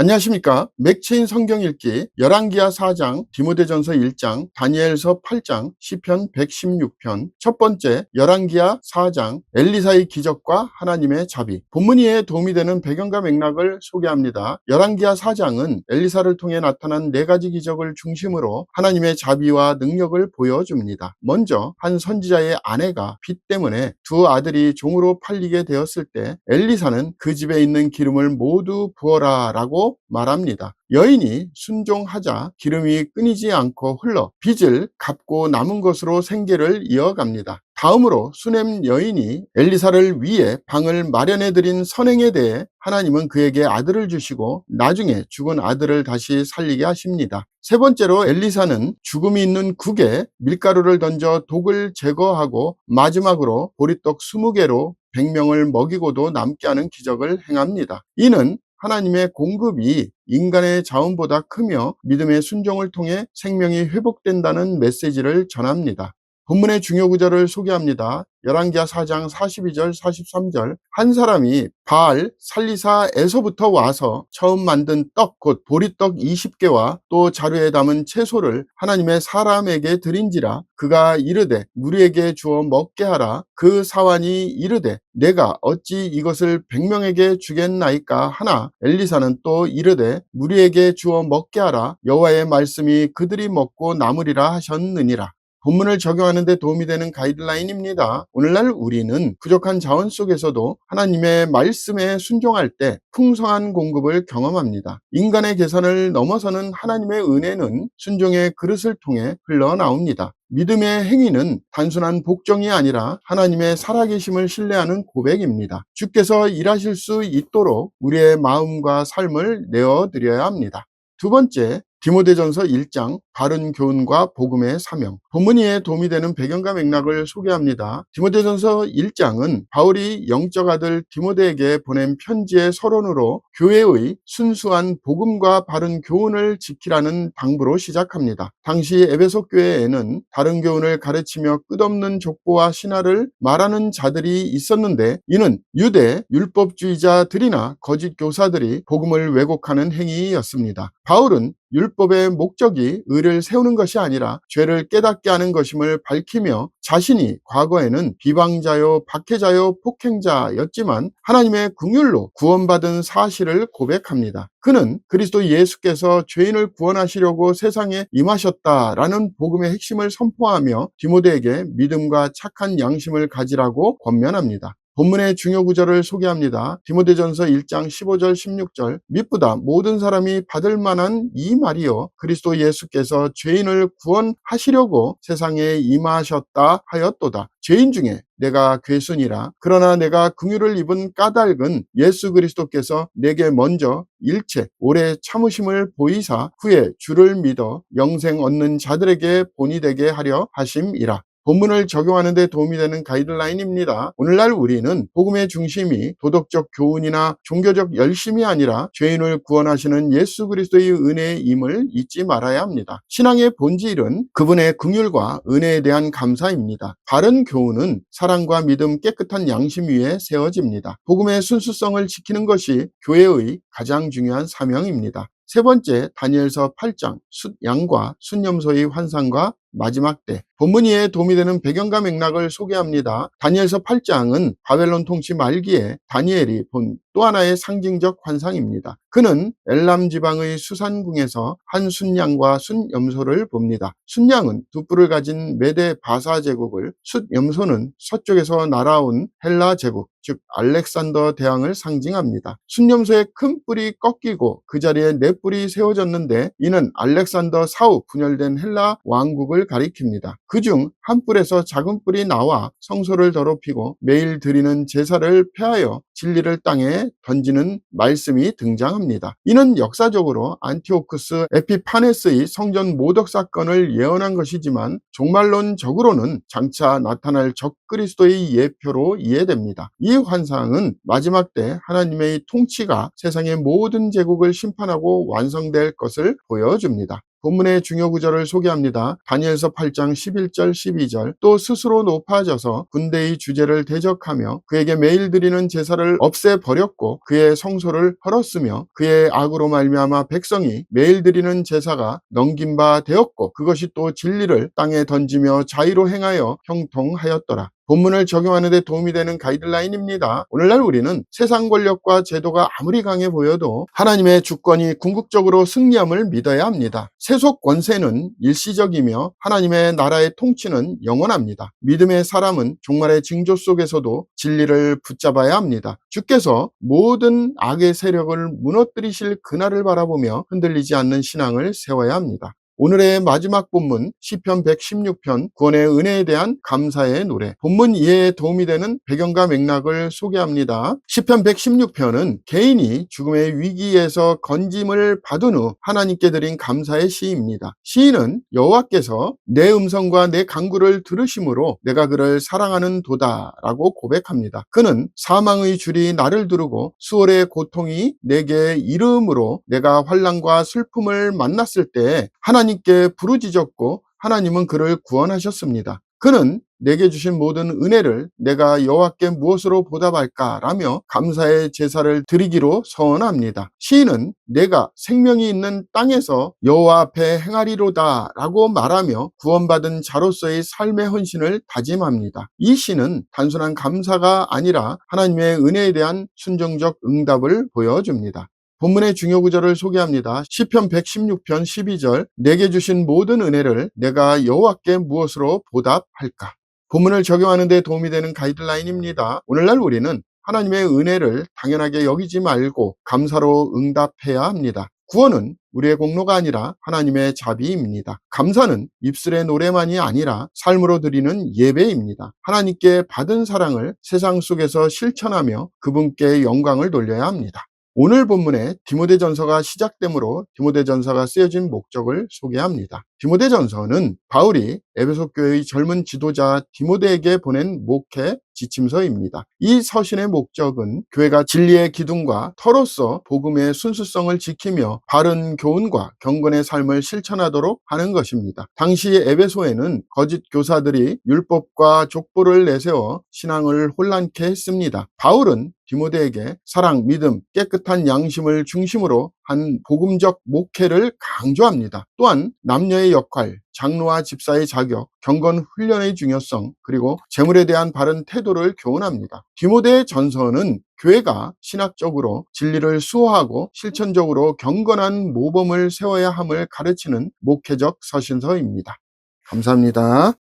안녕하십니까. 맥체인 성경 읽기 열왕기하 4장, 디모데전서 1장, 다니엘서 8장, 시편 116편 첫 번째 열왕기하 4장 엘리사의 기적과 하나님의 자비 본문 이해에 도움이 되는 배경과 맥락을 소개합니다. 열왕기하 4장은 엘리사를 통해 나타난 네 가지 기적을 중심으로 하나님의 자비와 능력을 보여줍니다. 먼저 한 선지자의 아내가 빚 때문에 두 아들이 종으로 팔리게 되었을 때 엘리사는 그 집에 있는 기름을 모두 부어라 라고 말합니다. 여인이 순종하자 기름이 끊이지 않고 흘러 빚을 갚고 남은 것으로 생계를 이어갑니다. 다음으로 수넴 여인이 엘리사를 위해 방을 마련해 드린 선행에 대해 하나님은 그에게 아들을 주시고 나중에 죽은 아들을 다시 살리게 하십니다. 세 번째로 엘리사는 죽음이 있는 국에 밀가루를 던져 독을 제거하고 마지막으로 보리떡 20개로 100명을 먹이고도 남게 하는 기적을 행합니다. 이는 하나님의 공급이 인간의 자원보다 크며 믿음의 순종을 통해 생명이 회복된다는 메시지를 전합니다. 본문의 중요 구절을 소개합니다. 열왕기하 4장 42절 43절. 한 사람이 바알 살리사에서부터 와서 처음 만든 떡 곧 보리떡 20개와 또 자루에 담은 채소를 하나님의 사람에게 드린지라 그가 이르되 무리에게 주어 먹게 하라. 그 사환이 이르되 내가 어찌 이것을 백명에게 주겠나이까 하나 엘리사는 또 이르되 무리에게 주어 먹게 하라. 여호와의 말씀이 그들이 먹고 남으리라 하셨느니라 본문을 적용하는 데 도움이 되는 가이드라인입니다. 오늘날 우리는 부족한 자원 속에서도 하나님의 말씀에 순종할 때 풍성한 공급을 경험합니다. 인간의 계산을 넘어서는 하나님의 은혜는 순종의 그릇을 통해 흘러나옵니다. 믿음의 행위는 단순한 복종이 아니라 하나님의 살아계심을 신뢰하는 고백입니다. 주께서 일하실 수 있도록 우리의 마음과 삶을 내어드려야 합니다. 두 번째, 디모데전서 1장 바른 교훈과 복음의 사명 본문이에 도움이 되는 배경과 맥락을 소개합니다. 디모데전서 1장은 바울이 영적 아들 디모데에게 보낸 편지의 서론으로 교회의 순수한 복음과 바른 교훈을 지키라는 당부로 시작합니다. 당시 에베소 교회에는 다른 교훈을 가르치며 끝없는 족보와 신화를 말하는 자들이 있었는데 이는 유대 율법주의자들이나 거짓 교사들이 복음을 왜곡하는 행위였습니다. 바울은 율법의 목적이 의를 세우는 것이 아니라 죄를 깨닫게 하는 것임을 밝히며 자신이 과거에는 비방자요, 박해자요, 폭행자였지만 하나님의 궁율로 구원받은 사실을 고백합니다. 그는 그리스도 예수께서 죄인을 구원하시려고 세상에 임하셨다라는 복음의 핵심을 선포하며 디모데에게 믿음과 착한 양심을 가지라고 권면합니다. 본문의 중요 구절을 소개합니다. 디모데전서 1장 15절 16절 미쁘다 모든 사람이 받을 만한 이 말이요 그리스도 예수께서 죄인을 구원하시려고 세상에 임하셨다 하였도다. 죄인 중에 내가 괴순이라 그러나 내가 긍휼을 입은 까닭은 예수 그리스도께서 내게 먼저 일체 오래 참으심을 보이사 후에 주를 믿어 영생 얻는 자들에게 본이 되게 하려 하심이라. 본문을 적용하는 데 도움이 되는 가이드라인입니다. 오늘날 우리는 복음의 중심이 도덕적 교훈이나 종교적 열심이 아니라 죄인을 구원하시는 예수 그리스도의 은혜임을 잊지 말아야 합니다. 신앙의 본질은 그분의 긍휼과 은혜에 대한 감사입니다. 바른 교훈은 사랑과 믿음, 깨끗한 양심 위에 세워집니다. 복음의 순수성을 지키는 것이 교회의 가장 중요한 사명입니다. 세 번째 다니엘서 8장 숫 양과 순염소의 환상과 마지막 때 본문이에 도움이 되는 배경과 맥락을 소개합니다. 다니엘서 8장은 바벨론 통치 말기에 다니엘이 본 또 하나의 상징적 환상입니다. 그는 엘람 지방의 수산궁에서 한 순양과 순염소를 봅니다. 순양은 두 뿔을 가진 메데 바사 제국을, 숫염소는 서쪽에서 날아온 헬라 제국, 즉 알렉산더 대왕을 상징합니다. 순염소의 큰 뿔이 꺾이고 그 자리에 네 뿔이 세워졌는데 이는 알렉산더 사후 분열된 헬라 왕국을 가리킵니다. 그중 한 뿔에서 작은 뿔이 나와 성소를 더럽히고 매일 드리는 제사를 폐하여 진리를 땅에 던지는 말씀이 등장합니다. 이는 역사적으로 안티오크스 에피파네스의 성전 모독 사건을 예언한 것이지만 종말론적으로는 장차 나타날 적그리스도의 예표로 이해됩니다. 이 환상은 마지막 때 하나님의 통치가 세상의 모든 제국을 심판하고 완성될 것을 보여줍니다. 본문의 중요 구절을 소개합니다. 다니엘서 8장 11절 12절 또 스스로 높아져서 군대의 주제를 대적하며 그에게 매일 드리는 제사를 없애버렸고 그의 성소를 헐었으며 그의 악으로 말미암아 백성이 매일 드리는 제사가 넘긴 바 되었고 그것이 또 진리를 땅에 던지며 자의로 행하여 형통하였더라. 본문을 적용하는 데 도움이 되는 가이드라인입니다. 오늘날 우리는 세상 권력과 제도가 아무리 강해 보여도 하나님의 주권이 궁극적으로 승리함을 믿어야 합니다. 세속 권세는 일시적이며 하나님의 나라의 통치는 영원합니다. 믿음의 사람은 종말의 징조 속에서도 진리를 붙잡아야 합니다. 주께서 모든 악의 세력을 무너뜨리실 그날을 바라보며 흔들리지 않는 신앙을 세워야 합니다. 오늘의 마지막 본문 시편 116편 구원의 은혜에 대한 감사의 노래 본문 이해에 도움이 되는 배경과 맥락을 소개합니다. 시편 116편은 개인이 죽음의 위기에서 건짐을 받은 후 하나님께 드린 감사의 시입니다. 시인은 여호와께서 내 음성과 내 간구를 들으심으로 내가 그를 사랑하는 도다라고 고백합니다. 그는 사망의 줄이 나를 두르고 수월의 고통이 내게 이름으로 내가 환란과 슬픔을 만났을 때 하나님 하나님께 부르짖었고 하나님은 그를 구원하셨습니다. 그는 내게 주신 모든 은혜를 내가 여호와께 무엇으로 보답할까라며 감사의 제사를 드리기로 서원합니다. 시인은 내가 생명이 있는 땅에서 여호와 앞에 행하리로다라고 말하며 구원받은 자로서의 삶의 헌신을 다짐합니다. 이 시는 단순한 감사가 아니라 하나님의 은혜에 대한 순종적 응답을 보여줍니다. 본문의 중요 구절을 소개합니다. 시편 116편 12절 내게 주신 모든 은혜를 내가 여호와께 무엇으로 보답할까? 본문을 적용하는 데 도움이 되는 가이드라인입니다. 오늘날 우리는 하나님의 은혜를 당연하게 여기지 말고 감사로 응답해야 합니다. 구원은 우리의 공로가 아니라 하나님의 자비입니다. 감사는 입술의 노래만이 아니라 삶으로 드리는 예배입니다. 하나님께 받은 사랑을 세상 속에서 실천하며 그분께 영광을 돌려야 합니다. 오늘 본문에 디모데전서가 시작되므로 디모데전서가 쓰여진 목적을 소개합니다. 디모데전서는 바울이 에베소 교회의 젊은 지도자 디모데에게 보낸 목회 지침서입니다. 이 서신의 목적은 교회가 진리의 기둥과 터로서 복음의 순수성을 지키며 바른 교훈과 경건의 삶을 실천하도록 하는 것입니다. 당시 에베소에는 거짓 교사들이 율법과 족보를 내세워 신앙을 혼란케 했습니다. 바울은 디모데에게 사랑, 믿음, 깨끗한 양심을 중심으로 한 복음적 목회를 강조합니다. 또한 남녀의 역할, 장로와 집사의 자격, 경건 훈련의 중요성, 그리고 재물에 대한 바른 태도를 교훈합니다. 디모데의 전서는 교회가 신학적으로 진리를 수호하고 실천적으로 경건한 모범을 세워야 함을 가르치는 목회적 서신서입니다. 감사합니다.